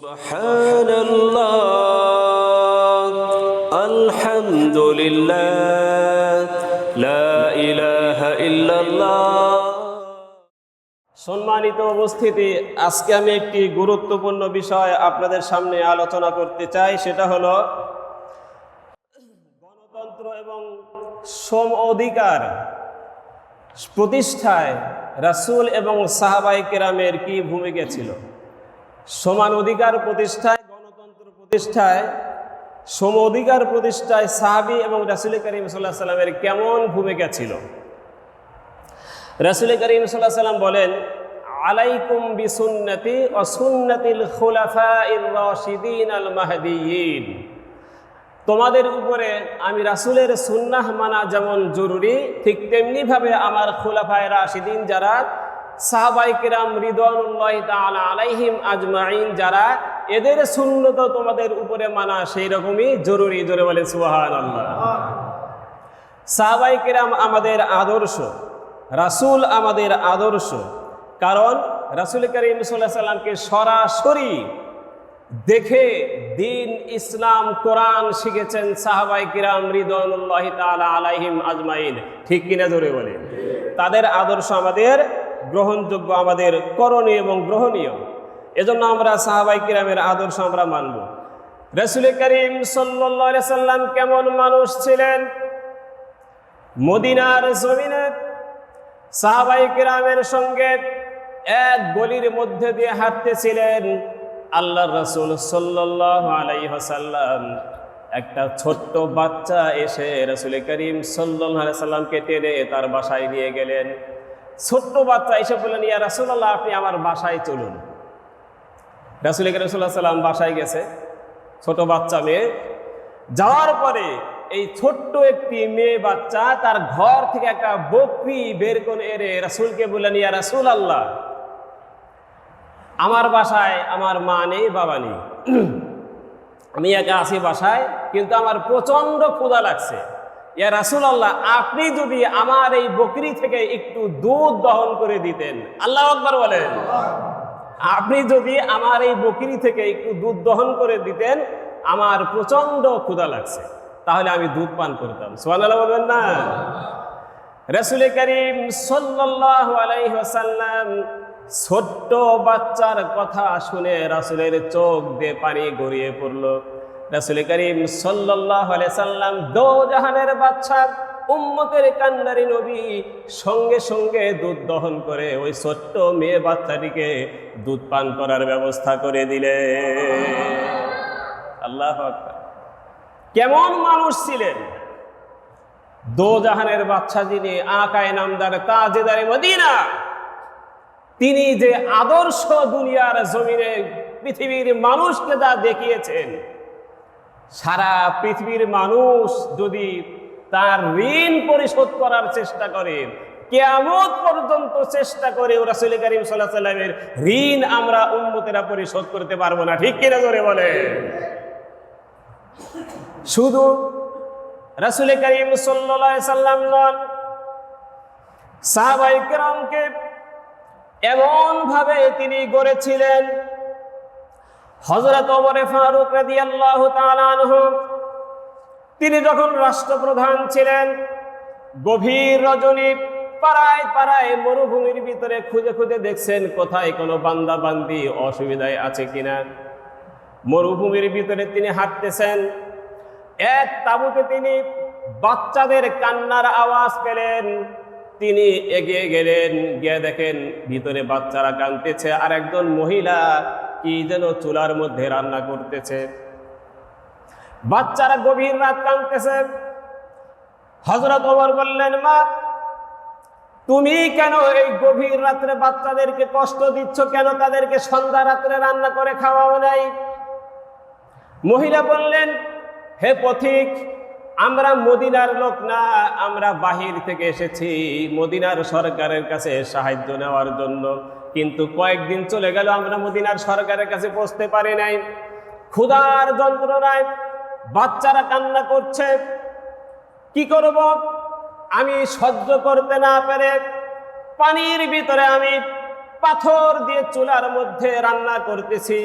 سبحان الله الحمد لله لا إله إلا الله সম্মানিত উপস্থিতি আজকে আমি একটি গুরুত্বপূর্ণ বিষয় আপনাদের সামনে আলোচনা করতে চাই সেটা হলো গণতন্ত্র এবং সম অধিকার প্রতিষ্ঠায় রাসূল এবং সাহাবাই কেরামের কি ভূমিকা ছিল সমান অধিকার প্রতিষ্ঠায়, গণতন্ত্র প্রতিষ্ঠায়, সম অধিকার প্রতিষ্ঠায় সাহাবি এবং রাসুল করিম সাল্লাহ সাল্লামের কেমন ভূমিকা ছিল? রাসুল করিম সাল্লাহ সাল্লাম বলেন, আলাইকুম বিসুন্নতি ও সুন্নতিল খুলাফা রাশিদিন আল মাহদিয়িন। তোমাদের উপরে আমি রাসুলের সুন্নাহ মানা যেমন জরুরি, ঠিক তেমনিভাবে আমার খুলাফায় রাশিদিন যারা সাহাবাই কিরাম রিদওয়ানুল্লাহ তাআলা আলাইহিম আজমাইন, যারা এদের সুন্নত তোমাদের উপরে মানা, সেই রকমই জরুরি। জোরে বলে সুবহানাল্লাহ। সাহাবাই কিরাম আমাদের আদর্শ, রাসূল আমাদের আদর্শ, কারণ রাসূল করিম আলাইহি সাল্লামকে সরাসরি দেখে দিন ইসলাম, কোরআন শিখেছেন সাহাবাই কিরাম রিদওয়ানুল্লাহ তাআলা আলাইহিম আজমাইন। ঠিক কিনা জোরে বলে তাদের আদর্শ আমাদের গ্রহণযোগ্য আমাদের করণীয় এবং গ্রহণীয়। এজন্য আমরা সাহাবাই কিরামের আদর্শ আমরা মানব। রসুল করিম সাল্লাম কেমন মানুষ ছিলেন? মদিনার জমিনে সাহাবাই কিরামের সঙ্গে এক গলির মধ্যে দিয়ে হাঁটতেছিলেন আল্লাহ রসুল আলাইহাসাল্লাম একটা ছোট্ট বাচ্চা এসে রসুল করিম সাল্লাহ সাল্লামকে টেনে তার বাসায় নিয়ে গেলেন। ছোট্ট বাচ্চা এসে বললেন, ইয়া রাসুল্লাহ আপনি আমার বাসায় চলুন। রাসুল করিম সাল্লাহ সাল্লাম বাসায় গেছে, ছোট বাচ্চা মেয়ে। যাওয়ার পরে এই ছোট্ট একটি মেয়ে বাচ্চা তার ঘর থেকে একটা বকরি বের করে এরে রাসুলকে বললেন, ইয়া রাসুল আল্লাহ আমার বাসায় আমার মা নেই, বাবা নেই। আমি একা আছি বাসায়, কিন্তু আমার প্রচণ্ড ক্ষুধা লাগছে। ইয়া রাসুল আল্লাহ আপনি যদি আমার এই বকরি থেকে একটু দুধ দহন করে দিতেন, আল্লাহ আকবর বলেন। আপনি যদি আমার এই বকরি থেকে একটু দুধ দহন করে দিতেন, আমার প্রচণ্ড ক্ষুধা লাগছে, তাহলে আমি দুধ পান করতাম। সোহানাল্লাহ বলবেন না। রসুল করিম সাল্লাহ ছোট্ট বাচ্চার কথা শুনে রাসুলের চোখ দিয়ে পানি গড়িয়ে পড়ল। রাসুল করিম সাল্লাম দো জাহানের বাচ্চা, উম্মতের কান্নারি নবী সঙ্গে সঙ্গে দুধ দহন করে ওই ছোট্ট মেয়ে বাচ্চাটিকে দুধ পান করার ব্যবস্থা করে দিলে আল্লাহ কেমন মানুষ ছিলেন? দো জাহানের বাচ্চা যিনি আকায় নামদার তাজেদারে মদিনা, তিনি যে আদর্শ দুনিয়ার জমিনে পৃথিবীর মানুষকে যা দেখিয়েছেন সারা পৃথিবীর মানুষ যদি তার ঋণ পরিশোধ করার চেষ্টা করে, কেয়ামত পর্যন্ত চেষ্টা করে রাসুল করিম সাল্লাহ সাল্লামের ঋণ আমরা উন্মতেরা পরিশোধ করতে পারব না। ঠিক কিনা ধরে বলে শুধু রাসুল করিম সাল্লাম নন কেরামকে এমনভাবে তিনি গড়েছিলেন হজরত ওমরে ফারুক রাদিয়াল্লাহু তাআলা আনহু, তিনি যখন রাষ্ট্রপ্রধান ছিলেন, গভীর রজনী পাড়ায় পাড়ায় মরুভূমির ভিতরে খুঁজে খুঁজে দেখছেন কোথায় কোনো বান্দা বান্দি অসুবিধায় আছে কিনা। মরুভূমির ভিতরে তিনি হাঁটতেছেন। এক তাবুতে তিনি বাচ্চাদের কান্নার আওয়াজ পেলেন। তিনি এগিয়ে গেলেন, গিয়ে দেখেন ভিতরে বাচ্চারা কাঁদতেছে। আর একজন মহিলা কি যেন চুলার মধ্যে রান্না করতেছে। বাচ্চারা গভীর রাত কাঁদতেছে। হজরত ওমর বললেন, মা, তুমি কেন এই গভীর রাত্রে বাচ্চাদেরকে কষ্ট দিচ্ছ? কেন তাদেরকে সন্ধ্যা রাত্রে রান্না করে খাওয়াও নাই? মহিলা বললেন, হে পথিক আমরা মদিনার লোক না, আমরা বাহির থেকে এসেছি মদিনার সরকারের কাছে সাহায্য নেওয়ার জন্য। কিন্তু কয়েকদিন চলে গেল, আমরা মদিনার সরকারের কাছে পৌঁছতে পারি নাই। ক্ষুধার যন্ত্রণায় বাচ্চারা কান্না করছে। কি করব? আমি সহ্য করতে না পেরে পানির ভিতরে আমি পাথর দিয়ে চুলার মধ্যে রান্না করতেছি।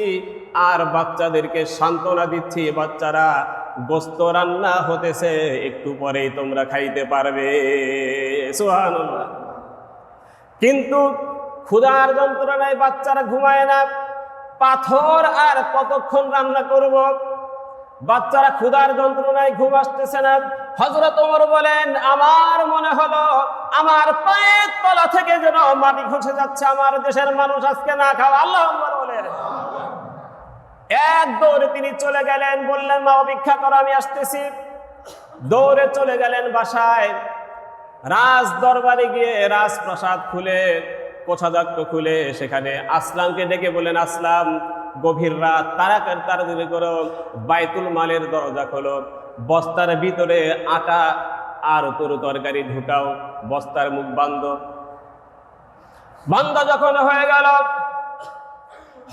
আর বাচ্চাদেরকে সান্ত্বনা দিচ্ছি, বাচ্চারা গোস্ত রান্না হতেছে, একটু পরেই তোমরা খাইতে পারবে। কিন্তু ক্ষুধার যন্ত্রণায় বাচ্চারা ঘুমায় না। পাথর আর কতক্ষণ রান্না করব? বাচ্চারা ক্ষুধার যন্ত্রণায় ঘুম আসতেছে না। হজরত ওমর বলেন, আমার মনে হলো, আমার পায়ের তলা থেকে যেন মাটি খসে যাচ্ছে, আমার দেশের মানুষ আজকে না খাওয়া। আল্লাহ এক দৌড়ে তিনি চলে গেলেন, বললেন, মা, অপেক্ষা করো, আমি আসতেছি। দৌড়ে চলে গেলেন বাসায়। রাজ দরবারে গিয়ে রাজপ্রাসাদ খুলে, কোষাধ্যক্ষ খুলে, সেখানে আসলামকে ডেকে বলেন আসলাম, গভীর রাত, তাড়াতাড়ি তাড়াতাড়ি করো। বাইতুল মালের দরজা খোলো, বস্তার ভিতরে আটা আর তরু তরকারি ঢুকাও, বস্তার মুখ বন্ধ। বন্ধ যখন হয়ে গেল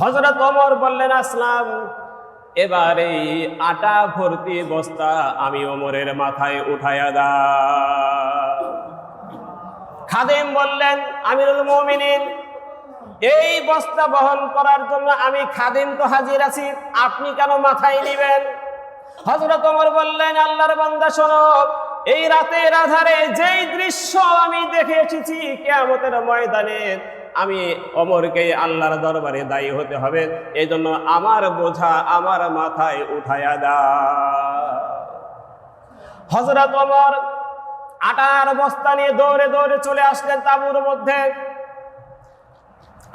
হজরত অমর বললেন, আসলাম। এবার এই আটা ভর্তি বস্তা আমি ওমরের মাথায় উঠাইয়া দা খাদেম বললেন, আমিরুল মমিনিন, এই বস্তা বহন করার জন্য আমি খাদেম তো হাজির আছি, আপনি কেন মাথায় নিবেন? হজরত ওমর বললেন, আল্লাহর বান্দা, শোনো, এই রাতের আধারে যেই দৃশ্য আমি দেখে এসেছি, কেয়ামতের ময়দানে আমি অমরকে আল্লাহর দরবারে দায়ী হতে হবে এই জন্য আমার বোঝা আমার মাথায় উঠায়া দা হজরত অমর আটার বস্তা নিয়ে দৌড়ে দৌড়ে চলে আসলেন তাঁবুর মধ্যে।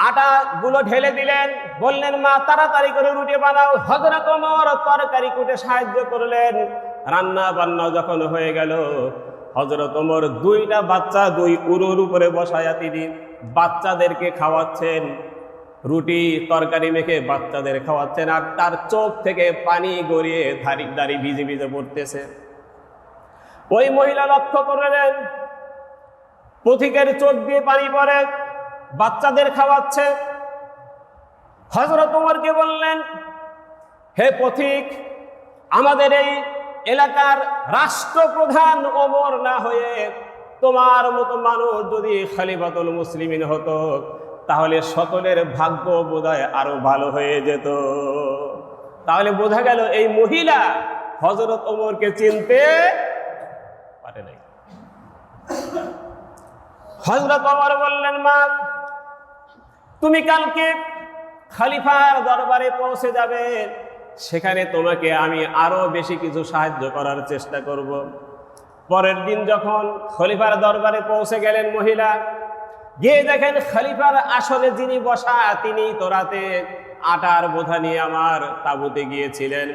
আটা গুলো ঢেলে দিলেন, বললেন, মা, তাড়াতাড়ি করে রুটি বানাও। হজরত ওমর তরকারি কুটে সাহায্য করলেন। রান্না বান্না যখন হয়ে গেল হজরত ওমর দুইটা বাচ্চা দুই উরুর উপরে বসায়া তিনি বাচ্চাদেরকে খাওয়াচ্ছেন, রুটি তরকারি মেখে বাচ্চাদের খাওয়াচ্ছেন, আর তার চোখ থেকে পানি গড়িয়ে ধারি দাড়ি ভিজে ভিজে পড়তেছে। ওই মহিলা লক্ষ্য করলেন, পথিকের চোখ দিয়ে পানি পড়ে, বাচ্চাদের খাওয়াচ্ছে। হজরত উমরকে বললেন, হে পথিক, আমাদের এই এলাকার রাষ্ট্রপ্রধান ওমর না হয়ে তোমার মতো মানুষ যদি খালিফাতুল মুসলিমিন হতো, তাহলে সকলের ভাগ্য বোধহয় আরও ভালো হয়ে যেত। তাহলে বোঝা গেল এই মহিলা হজরত ওমরকে চিনতে পারে নাই। হজরত ওমর বললেন, মা, তুমি কালকে খালিফার দরবারে পৌঁছে যাবে, সেখানে তোমাকে আমি আরও বেশি কিছু সাহায্য করার চেষ্টা করব। পরের দিন যখন খলিফার দরবারে পৌঁছে গেলেন মহিলা, গিয়ে দেখেন খলিফার আসলে যিনি বসা, তিনি তোরাতে আটার বোঝা নিয়ে আমার তাঁবুতে গিয়েছিলেন।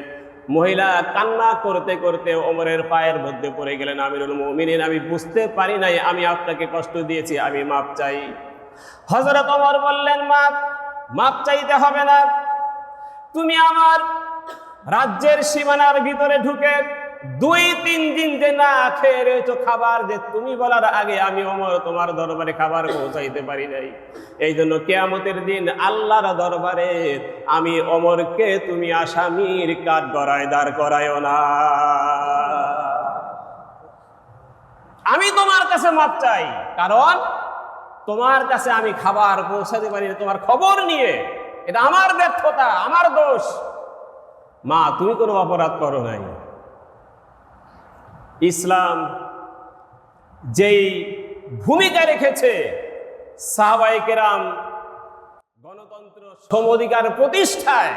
মহিলা কান্না করতে করতে ওমরের পায়ের মধ্যে পড়ে গেলেন, আমিরুল মুমিনিন, আমি বুঝতে পারি নাই, আমি আপনাকে কষ্ট দিয়েছি, আমি মাপ চাই। হজরত ওমর বললেন, মাপ মাপ চাইতে হবে না। তুমি আমার রাজ্যের সীমানার ভিতরে ঢুকে দুই, তিন দিন যে না খেয়ে রয়েছো খাবার যে তুমি বলার আগে আমি অমর তোমার দরবারে খাবার পৌঁছাইতে পারি নাই। এই জন্য কেয়ামতের দিন আল্লাহর দরবারে আমি অমরকে তুমি আসামির কাঠ গড়ায় দাঁড় করায়ও না। আমি তোমার কাছে মাপ চাই, কারণ তোমার কাছে আমি খাবার পৌঁছাতে পারি তোমার খবর নিয়ে। এটা আমার ব্যর্থতা, আমার দোষ। মা, তুমি কোনো অপরাধ করো নাই। ইসলাম যেই ভূমিকা রেখেছে সাহাবাই কেরাম গণতন্ত্র সম অধিকার প্রতিষ্ঠায়,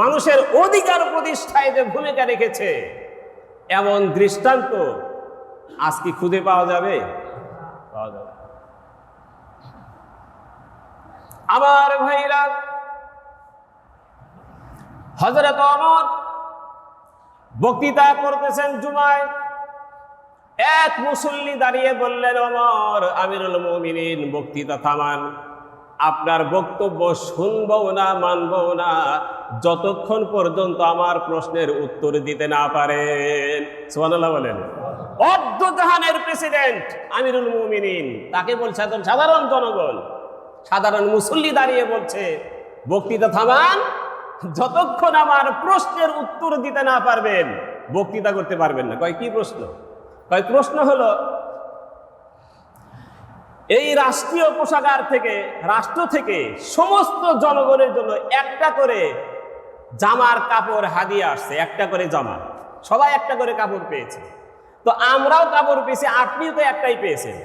মানুষের অধিকার প্রতিষ্ঠায় যে ভূমিকা রেখেছে, এমন দৃষ্টান্ত আজ কি খুঁজে পাওয়া যাবে? পাওয়া যাবে। আমার ভাইরা হজরত অমর বক্তৃতা করতেছেন জুমায়। এক মুসল্লি দাঁড়িয়ে বললেন অমর আমিরুল মুমিনিন, বক্তৃতা থামান। আপনার বক্তব্য শুনবও না, মানবও না। যতক্ষণ পর্যন্ত আমার প্রশ্নের উত্তর দিতে না পারেন। সোহানাল্লাহ বলেন। অর্ধ জাহানের প্রেসিডেন্ট আমিরুল মুমিনিন, তাকে বলছে একজন সাধারণ জনগণ। সাধারণ মুসল্লি দাঁড়িয়ে বলছে, বক্তৃতা থামান, যতক্ষণ আমার প্রশ্নের উত্তর দিতে না পারবেন, বক্তৃতা করতে পারবেন না। কয়, কি প্রশ্ন? কয়, প্রশ্ন হলো, এই রাষ্ট্রীয় পোশাকার থেকে, রাষ্ট্র থেকে সমস্ত জনগণের জন্য একটা করে জামার কাপড় হাদিয়ে আসছে, একটা করে জামা। সবাই একটা করে কাপড় পেয়েছে। তো আমরাও কাপড় পেয়েছি, আপনিও তো একটাই পেয়েছেন।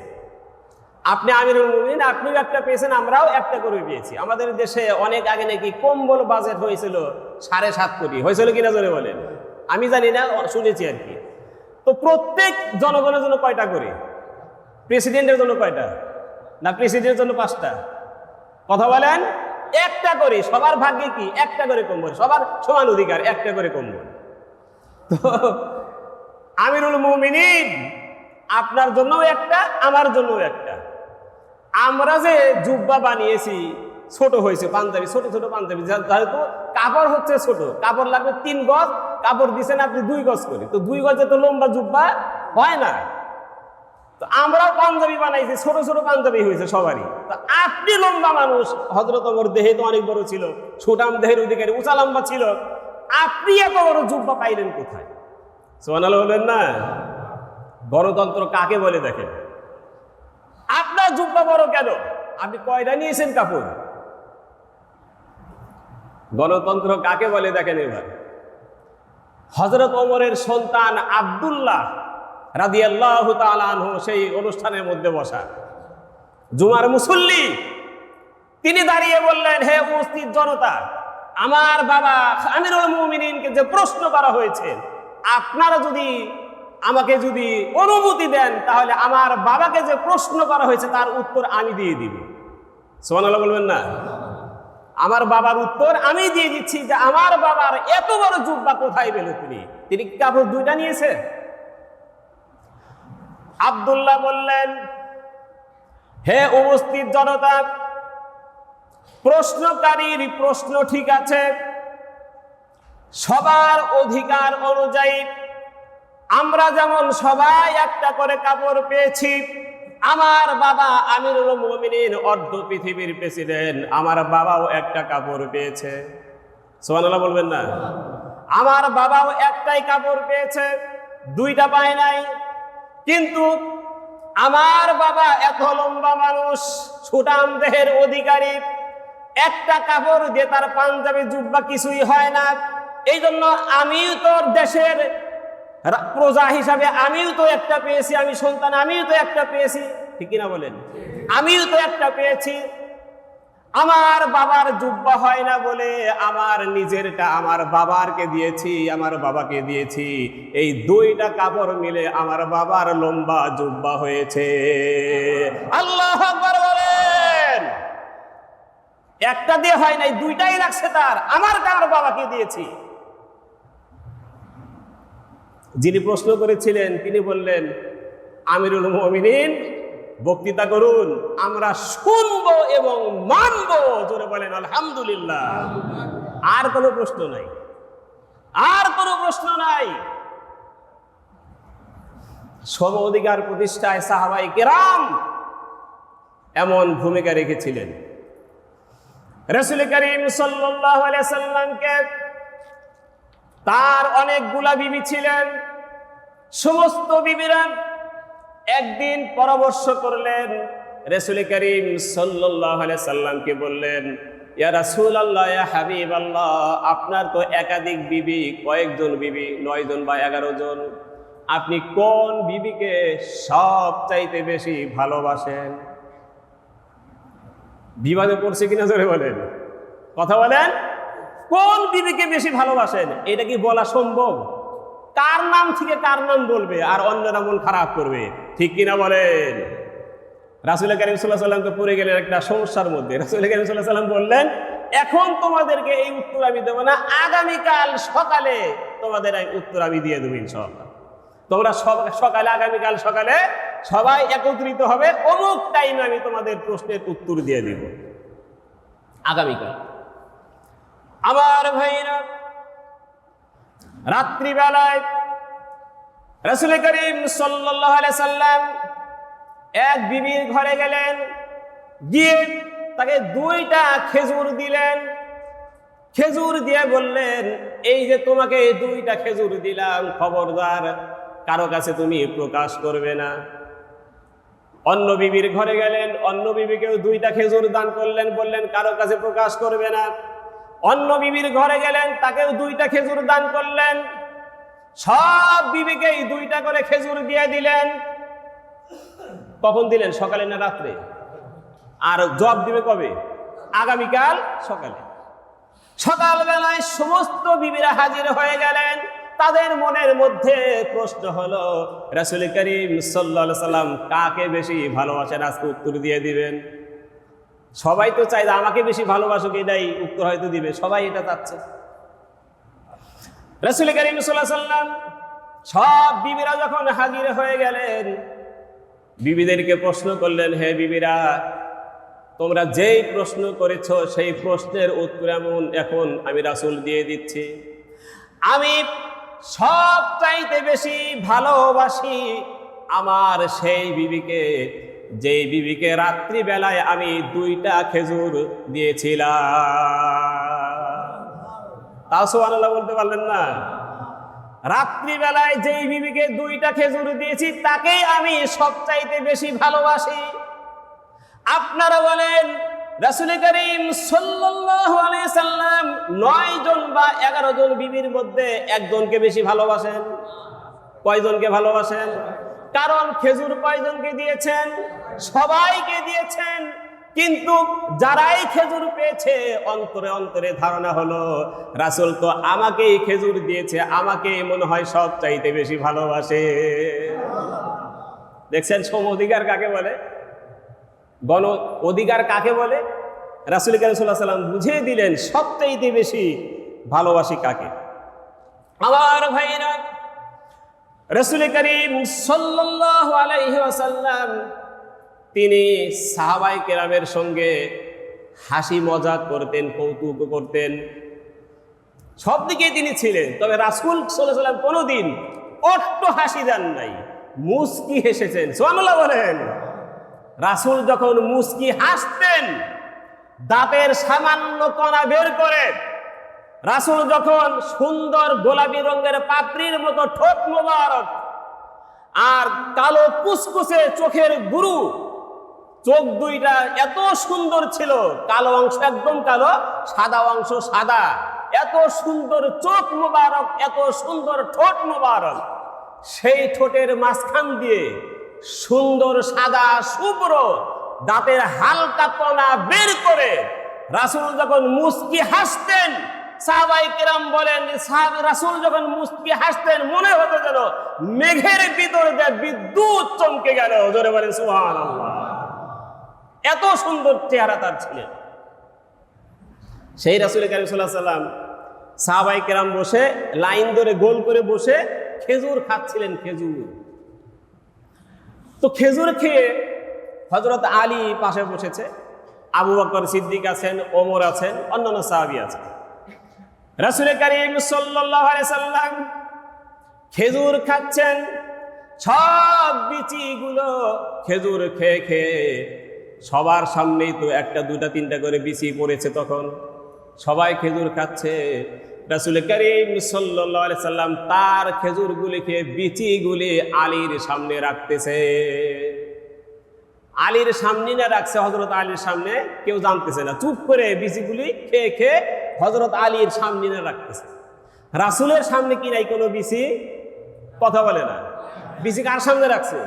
আপনি আমিরুল মুমিন, আপনিও একটা পেয়েছেন, আমরাও একটা করে পেয়েছি। আমাদের দেশে অনেক আগে নাকি কম্বল বাজেট হয়েছিল সাড়ে সাত কোটি। হয়েছিল কিনা জোরে বলেন? আমি জানি না, শুনেছি আর কি। তো প্রত্যেক জনগণের জন্য কয়টা করে? প্রেসিডেন্টের জন্য কয়টা? না প্রেসিডেন্টের জন্য পাঁচটা? কথা বলেন, একটা করে, সবার ভাগ্যে কি? একটা করে কম্বল, সবার সমান অধিকার, একটা করে কম্বল। তো আমিরুল মুমিনিন, আপনার জন্যও একটা, আমার জন্যও একটা। আমরা যে জুব্বা বানিয়েছি, ছোট হয়েছে পাঞ্জাবি, ছোট ছোট পাঞ্জাবি, যেহেতু কাপড় হচ্ছে ছোট, কাপড় লাগবে তিন গজ কাপড় দিছেন আপনি দুই গজ করে। তো দুই গজে তো লম্বা জুব্বা হয় না। তো আমরাও পাঞ্জাবি বানাইছি, ছোট ছোট পাঞ্জাবি হয়েছে সবারই। তো আপনি লম্বা মানুষ হজরত ওমর দেহে তো অনেক বড় ছিল সুটাম দেহের অধিকারী, উঁচা লম্বা ছিল। আপনি এত বড় জুব্বা পাইলেন কোথায়? সোহানাল বললেন না। গণতন্ত্র কাকে বলে দেখেন? আপনার জুব্বা বড় কেন? আপনি কয়টা নিয়েছেন কাপড়? গণতন্ত্র কাকে বলে দেখেন এবার? হজরত ওমরের সন্তান আব্দুল্লাহ রাদিয়াল্লাহু তাআলা আনহু সেই অনুষ্ঠানের মধ্যে বসা। জুমার মুসল্লি, তিনি দাঁড়িয়ে বললেন, হে উপস্থিত জনতা, আমার বাবা আমিরুল মুমিনিনকে যে প্রশ্ন করা হয়েছে, আপনারা যদি আমাকে যদি অনুমতি দেন, তাহলে আমার বাবাকে যে প্রশ্ন করা হয়েছে, তার উত্তর আমি দিয়ে দিব। সোহানাল্লাহ বলবেন না? আমার বাবার উত্তর আমি দিয়ে দিচ্ছি যে আমার বাবার এত বড় জুব্বা কোথায় পেল তিনি? তিনি কাপড় দুইটা নিয়েছে? আবদুল্লাহ বললেন, হে উপস্থিত জনতা, প্রশ্নকারীর প্রশ্ন ঠিক আছে। সবার অধিকার অনুযায়ী আমরা যেমন সবাই একটা করে কাপড় পেয়েছি আমার বাবা আমিরুল মুমিনিন অর্ধ পৃথিবীর প্রেসিডেন্ট। আমার বাবাও একটা কাপড় পেয়েছে। সোহানাল্লাহ বলবেন না? আমার বাবাও একটাই কাপড় পেয়েছে, দুইটা পায় নাই। কিন্তু আমার বাবা এত লম্বা মানুষ সুটাম দেহের অধিকারী। একটা কাপড় দিয়ে তার পাঞ্জাবি জুব্বা কিছুই হয় না। এই জন্য আমিও তোর দেশের প্রজা হিসাবে আমিও তো একটা পেয়েছি, আমি সন্তান, আমিও তো একটা পেয়েছি। ঠিক কিনা বলেন? আমিও তো একটা পেয়েছি। আমার বাবার জুব্বা হয় না বলে আমার নিজেরটা আমার বাবারকে দিয়েছি, আমার বাবাকে দিয়েছি। এই দুইটা কাপড় মিলে আমার বাবার লম্বা জুব্বা হয়েছে। আল্লাহ বলেন। একটা দিয়ে হয় নাই, দুইটাই লাগছে তার। আমার আমার বাবাকে দিয়েছি? যিনি প্রশ্ন করেছিলেন, তিনি বললেন, আমিরুল মমিনিন, বক্তৃতা করুন, আমরা শুনব এবং মানবো। জোরে বলেন, আলহামদুলিল্লাহ। আর কোনো প্রশ্ন নাই। আর কোনো প্রশ্ন নাই। সম অধিকার প্রতিষ্ঠায় সাহাবাই কেরাম এমন ভূমিকা রেখেছিলেন। রসুল করিম আলাইহি সাল্লামকে তার অনেকগুলা বিবি ছিলেন। সমস্ত বিবিরা একদিন পরামর্শ করলেন, রসুল করিম আলাইহি সাল্লামকে বললেন হাবিব আল্লাহ আপনার তো একাধিক বিবি, কয়েকজন বিবি, নয় জন বা এগারো জন, আপনি কোন বিবিকে সব চাইতে বেশি ভালোবাসেন? বিবাদে পড়ছে কিনা জোরে বলেন। কথা বলেন? কোন বিবিকে বেশি ভালোবাসেন? এটা কি বলা সম্ভব? কার নাম থেকে কার নাম বলবে আর অন্যরা মন খারাপ করবে? ঠিক কিনা বলেন? রাসুল করিম সাল্লাহ সাল্লাম তো পড়ে গেলেন একটা সমস্যার মধ্যে। রাসুল করিম সাল্লাহ সাল্লাম বললেন, এখন তোমাদেরকে এই উত্তর আমি দেবো না, আগামীকাল সকালে তোমাদের এই উত্তর আমি দিয়ে দেবো ইনশাআল্লাহ। তোমরা সকালে, আগামীকাল সকালে সবাই একত্রিত হবে, অমুক টাইমে আমি তোমাদের প্রশ্নের উত্তর দিয়ে দিব। আগামীকাল। আমার ভাইরা, রাত্রিবেলায় রসুল করিম সাল্লাম এক বিবির ঘরে গেলেন, গিয়ে তাকে দুইটা খেজুর দিলেন। খেজুর দিয়ে বললেন, এই যে তোমাকে দুইটা খেজুর দিলাম, খবরদার, কারও কাছে তুমি প্রকাশ করবে না। অন্য বিবির ঘরে গেলেন, অন্য বিবিকেও দুইটা খেজুর দান করলেন, বললেন, কারও কাছে প্রকাশ করবে না। অন্য বিবির ঘরে গেলেন, তাকেও দুইটা খেজুর দান করলেন। সব বিবিকেই দুইটা করে খেজুর দিয়ে দিলেন। কখন দিলেন? সকালে না রাত্রে? আর জব দিবে কবে? আগামীকাল সকালে। সকালবেলায় সমস্ত বিবিরা হাজির হয়ে গেলেন। তাদের মনের মধ্যে প্রশ্ন হলো, রাসুল করিম সাল্লা সাল্লাম কাকে বেশি ভালোবাসেন? আজকে উত্তর দিয়ে দিবেন। সবাই তো চাই যে আমাকে বেশি ভালোবাসুক, এটাই উত্তর হয়তো দিবে। সবাই এটা চাচ্ছে। রাসুল করিম সাল্লাম সব বিবিরা যখন হাজির হয়ে গেলেন, বিবিদেরকে প্রশ্ন করলেন, হে বিবিরা, তোমরা যেই প্রশ্ন করেছ, সেই প্রশ্নের উত্তর এমন এখন আমি রাসুল দিয়ে দিচ্ছি। আমি সব চাইতে বেশি ভালোবাসি আমার সেই বিবিকে। যেই বিবিকে রাত্রিবেলায় আমি দুইটা খেজুর দিয়েছিলাম। তাও সোহানাল্লাহ বলতে পারলেন না? রাত্রিবেলায় যেই বিবিকে দুইটা খেজুর দিয়েছি, তাকেই আমি সবচাইতে বেশি ভালোবাসি। আপনারা বলেন, রাসুল করিম সাল্লাম নয় জন বা এগারো জন বিবির মধ্যে একজনকে বেশি ভালোবাসেন? কয়জনকে ভালোবাসেন? কারণ খেজুর কয়জনকে দিয়েছেন, সবাইকে দিয়েছেন, কিন্তু যারাই খেজুর পেয়েছে, অন্তরে অন্তরে ধারণা হলো, রাসুল তো আমাকেই খেজুর দিয়েছে আমাকে মনে হয় সব চাইতে বেশি ভালোবাসে। দেখছেন সম অধিকার কাকে বলে? গণ অধিকার কাকে বলে? রাসুল কারিমসাল্লাহ সাল্লাম বুঝিয়ে দিলেন, সবচাইতে বেশি ভালোবাসি কাকে। আমার ভাইরা রসুল করিম ওয়াসাল্লাম, তিনি সাহাবাই কেরামের সঙ্গে হাসি মজাক করতেন, কৌতুক করতেন। সব দিকেই তিনি ছিলেন, তবে রাসুল সাল্লাহ সাল্লাম কোনোদিন অট্ট হাসি দেন নাই মুস্কি হেসেছেন। সোহানুল্লাহ বলেন, রাসুল যখন মুস্কি হাসতেন, দাঁতের সামান্য কণা বের করে রাসুল যখন সুন্দর গোলাপি রঙের পাত্রীর মতো ঠোঁট মোবারক আর কালো কুসকুসে চোখের গুরু, চোখ দুইটা এত সুন্দর ছিল, কালো অংশ একদম কালো, সাদা অংশ সাদা। এত সুন্দর চোখ মোবারক, এত সুন্দর ঠোঁট মোবারক। সেই ঠোঁটের মাঝখান দিয়ে সুন্দর সাদা শুভ্র দাঁতের হালকা কণা বের করে রাসুল যখন মুস্কি হাসতেন সাহাবাই কিরাম বলেন রাসূল যখন মুস্কি হাসতেন, মনে হতো যেন মেঘের ভিতর দিয়ে বিদ্যুৎ চমকে গেল। জোরে বলেন সুহান এত সুন্দর চেহারা তার ছিলেন সেই রাসুল কারিম সাল্লাহ সাল্লাম সাহাবাই কেরাম বসে, লাইন ধরে গোল করে বসে খেজুর খাচ্ছিলেন, খেজুর। তো খেজুর খেয়ে হজরত আলী পাশে বসেছে, আবু বকর সিদ্দিক আছেন, ওমর আছেন, অন্যান্য সাহাবি আছেন। রাসুল করিম সাল্লাম খেজুর খাচ্ছেন। সব বিচিগুলো খেজুর খেয়ে খেয়ে সবার সামনেই তো একটা দুটা তিনটা করে বিচি পড়েছে তখন। সবাই খেজুর খাচ্ছে। রাসুল করিম আলাইহি সাল্লাম তার খেজুরগুলি খেয়ে বিচিগুলি আলীর সামনে রাখতেছে। আলীর সামনে না রাখছে হজরত আলীর সামনে কেউ জানতেছে না। চুপ করে বিচিগুলি খেয়ে খেয়ে হজরত আলীর সামনে না রাখতেছে। রাসুলের সামনে কি নাই কোনো বিচি কথা বলে না। বিচি কার সামনে রাখছে?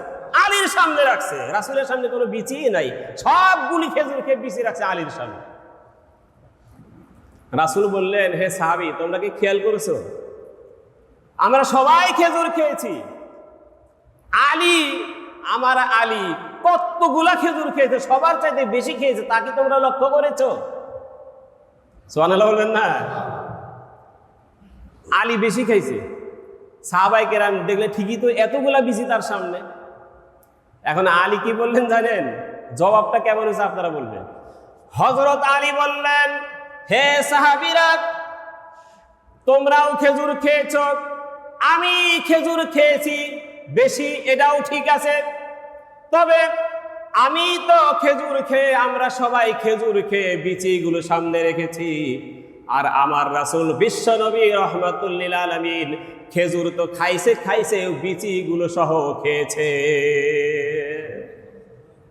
আলীর সামনে রাখছে। রাসুলের সামনে কোনো বিচি নাই। সবগুলি খেজুর খেয়ে বিচি রাখছে আলীর সামনে। রাসুল বললেন, হে সাহাবি, তোমরা কি খেয়াল করেছ? আমরা সবাই খেজুর খেয়েছি। আলী, আমার আলী কতগুলা খেজুর খেয়েছে, সবার চাইতে বেশি খেয়েছে, তা কি তোমরা লক্ষ্য করেছ? সোহানাল্লাহ বলবেন না? আলী বেশি খাইছে। সাহাবাই কেরাম দেখলে ঠিকই তো এতগুলা বিচি তার সামনে। এখন আলী কি বললেন জানেন? জবাবটা কেমন হয়েছে আপনারা বলবেন। হজরত আলী বললেন, হে সাহাবিরা, তোমরাও খেজুর খেয়েছ, আমি খেজুর খেয়েছি, বেশি এটাও ঠিক আছে। তবে আমি তো খেজুর খেয়ে, আমরা সবাই খেজুর খেয়ে বিচিগুলো সামনে রেখেছি। আর আমার রাসুল বিশ্ব নবী রহমতুল্লিল আলমিন খেজুর তো খাইছে খাইছে বিচিগুলো সহ খেয়েছে।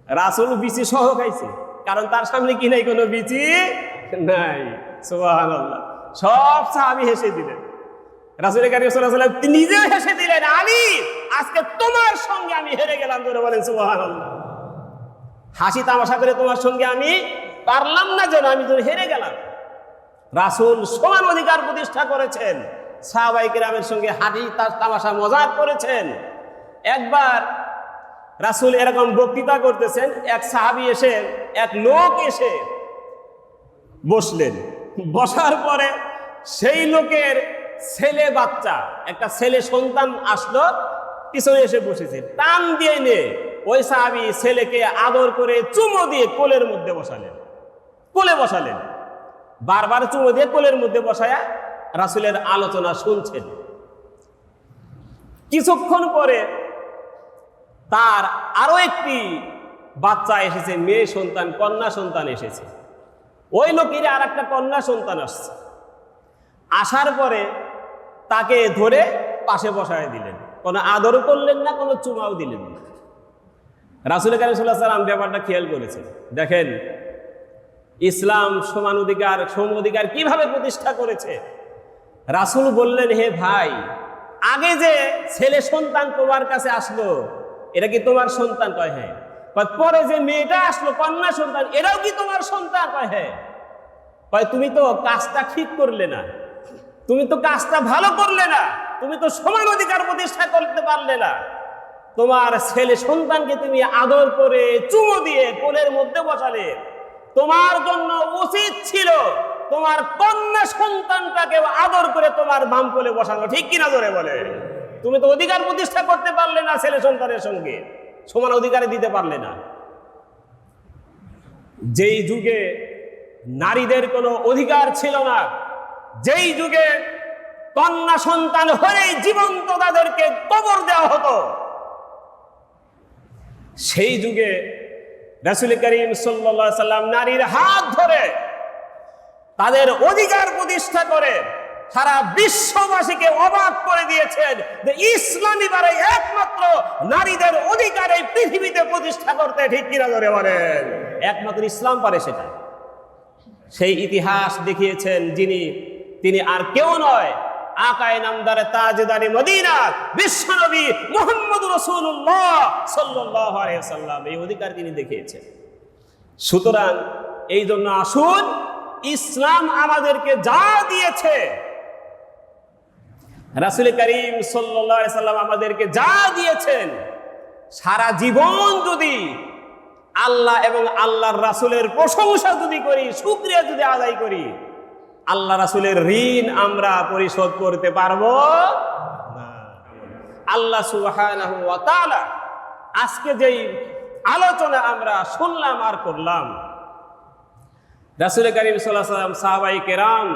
রাসুল বিচি সহ খাইছে, কারণ তার সামনে কি নাই কোনো বিচি নাই। সব সাহাবি হেসে দিলেন। রাসুল কারিম নিজেও হেসে দিলেন, আলী, আজকে তোমার সঙ্গে আমি হেরে গেলাম। ধরে বলেন সুবাহান হাসি তামাশা করে তোমার সঙ্গে আমি পারলাম না যেন, আমি যেন হেরে গেলাম। রাসুল সমান অধিকার প্রতিষ্ঠা করেছেন। সাহাবাই গ্রামের সঙ্গে হাসি তামাশা, মজাক করেছেন। একবার রাসুল এরকম বক্তৃতা করতেছেন, এক সাহাবি এসে, এক লোক এসে বসলেন। বসার পরে সেই লোকের ছেলে বাচ্চা, একটা ছেলে সন্তান আসলো, পিছনে এসে বসেছে। টান দিয়ে নিয়ে ওই সাহাবি ছেলেকে আদর করে চুমো দিয়ে কোলের মধ্যে বসালেন। কোলে বসালেন। বারবার চুমো দিয়ে কোলের মধ্যে বসায়া রাসুলের আলোচনা শুনছেন। কিছুক্ষণ পরে তার আরও একটি বাচ্চা এসেছে, মেয়ে সন্তান, কন্যা সন্তান এসেছে। ওই লোকের আর একটা কন্যা সন্তান আসছে। আসার পরে তাকে ধরে পাশে বসায় দিলেন। কোনো আদরও করলেন না, কোনো চুমাও দিলেন না। রাসুল কারিমুল্লাহ সাল্লাম ব্যাপারটা খেয়াল করেছেন। দেখেন, ইসলাম সমান অধিকার, সম অধিকার কীভাবে প্রতিষ্ঠা করেছে? রাসুল বললেন, হে ভাই, আগে যে ছেলে সন্তান তোমার কাছে আসলো, এটা কি তোমার সন্তান? কয় হ্যাঁ। পরে যে মেয়েটা আসলো, কন্যা সন্তান, এরাও কি তোমার সন্তান? কয় হ্যাঁ। কয়, তুমি তো কাজটা ঠিক করলে না, তুমি তো কাজটা ভালো করলে না, তুমি তো সমান অধিকার প্রতিষ্ঠা করতে পারলে না। তোমার ছেলে সন্তানকে তুমি আদর করে চুমো দিয়ে কোলের মধ্যে বসালে। তোমার জন্য উচিত ছিল তোমার কন্যা সন্তানটাকে আদর করে তোমার বাম কোলে বসানো। ঠিক কিনা ধরে বলে? তুমি তো অধিকার প্রতিষ্ঠা করতে পারলে না ছেলে সন্তানের সঙ্গে। সমান অধিকারে দিতে পারলে না। যেই যুগে নারীদের কোনো অধিকার ছিল না, যেই যুগে কন্যা সন্তান হলেই জীবন্ত তাদেরকে কবর দেওয়া হতো সেই যুগে রাসুল করিম সাল্লা সাল্লাম নারীর হাত ধরে তাদের অধিকার প্রতিষ্ঠা করে সারা বিশ্ববাসীকে অবাক করে দিয়েছেন যে ইসলামী বারে একমাত্র নারীদের অধিকার এই পৃথিবীতে প্রতিষ্ঠা করতে ঠিক কিনা ধরে বলেন। একমাত্র ইসলাম পারে সেটা। সেই ইতিহাস দেখিয়েছেন যিনি, তিনি আর কেউ নয় আকায় নামদারে তাজদারি মদিনা, বিশ্বনবী মোহাম্মদ রসুল্লাহ সাল্লাহ সাল্লাম এই অধিকার তিনি দেখিয়েছেন। সুতরাং এই জন্য আসুন, ইসলাম আমাদেরকে যা দিয়েছে, রাসুল করিম সাল্লাম আমাদেরকে যা দিয়েছেন, সারা জীবন যদি আল্লাহ এবং আল্লাহর রাসুলের প্রশংসা যদি করি, শুক্রিয়া যদি আদায় করি আল্লাহ রাসুলের ঋণ আমরা পরিশোধ করতে পারব আল্লাহ সুবহানাহু আজকে যেই আলোচনা আমরা শুনলাম আর করলাম রাসুল করিম সাল্লাম সাহাবাই কেরাম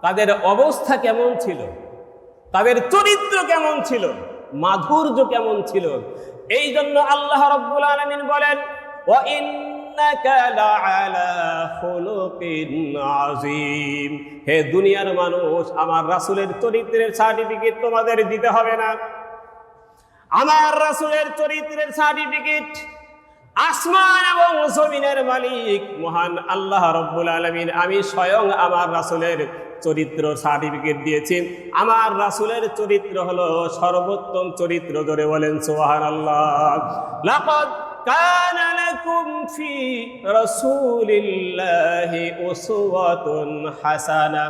তাদের অবস্থা কেমন ছিল? তাদের চরিত্র কেমন ছিল? মাধুর্য কেমন ছিল? এই জন্য আল্লাহ রব্বুল আলমিন বলেন হে দুনিয়ার মানুষ, আমার রাসুলের চরিত্রের সার্টিফিকেট তোমাদের দিতে হবে না। আমার রাসুলের চরিত্রের সার্টিফিকেট আসমান এবং জমিনের মালিক, মহান আল্লাহ রব্বুল আলমিন, আমি স্বয়ং আমার রাসুলের চরিত্র সার্টিফিকেট দিয়েছি। আমার রাসুলের চরিত্র হলো সর্বোত্তম চরিত্র ধরে বলেন সোহান আল্লাহ كان لكم في رسول الله أسوة حسنة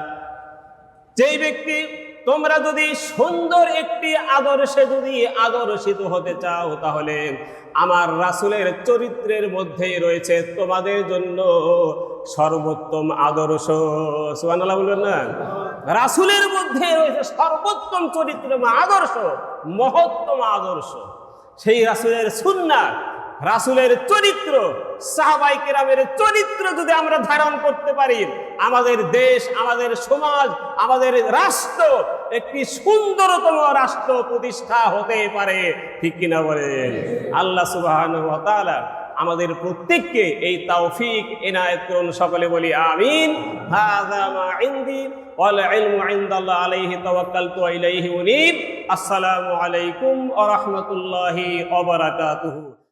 যেই ব্যক্তি তোমরা যদি সুন্দর একটি আদর্শে যদি আদর্শিত হতে চাও তাহলে আমার রাসুলের চরিত্রের মধ্যেই রয়েছে তোমাদের জন্য সর্বোত্তম আদর্শ সুবহানাল্লাহ বলবেন না রাসুলের মধ্যে রয়েছে সর্বোত্তম চরিত্র এবং আদর্শ মহত্তম আদর্শ সেই রাসুলের সুন্নাত রাসুলের চরিত্র, সাহাবাই কেরামের চরিত্র যদি আমরা ধারণ করতে পারি, আমাদের দেশ, আমাদের সমাজ, আমাদের রাষ্ট্র একটি সুন্দরতম রাষ্ট্র প্রতিষ্ঠা হতে পারে। ঠিক কিনা বলেন? আল্লাহ সুবাহ আমাদের প্রত্যেককে এই তৌফিক এনায়েত করুন। সকলে বলি আমিন। আসসালামু আলাইকুম বারাকাতুহু।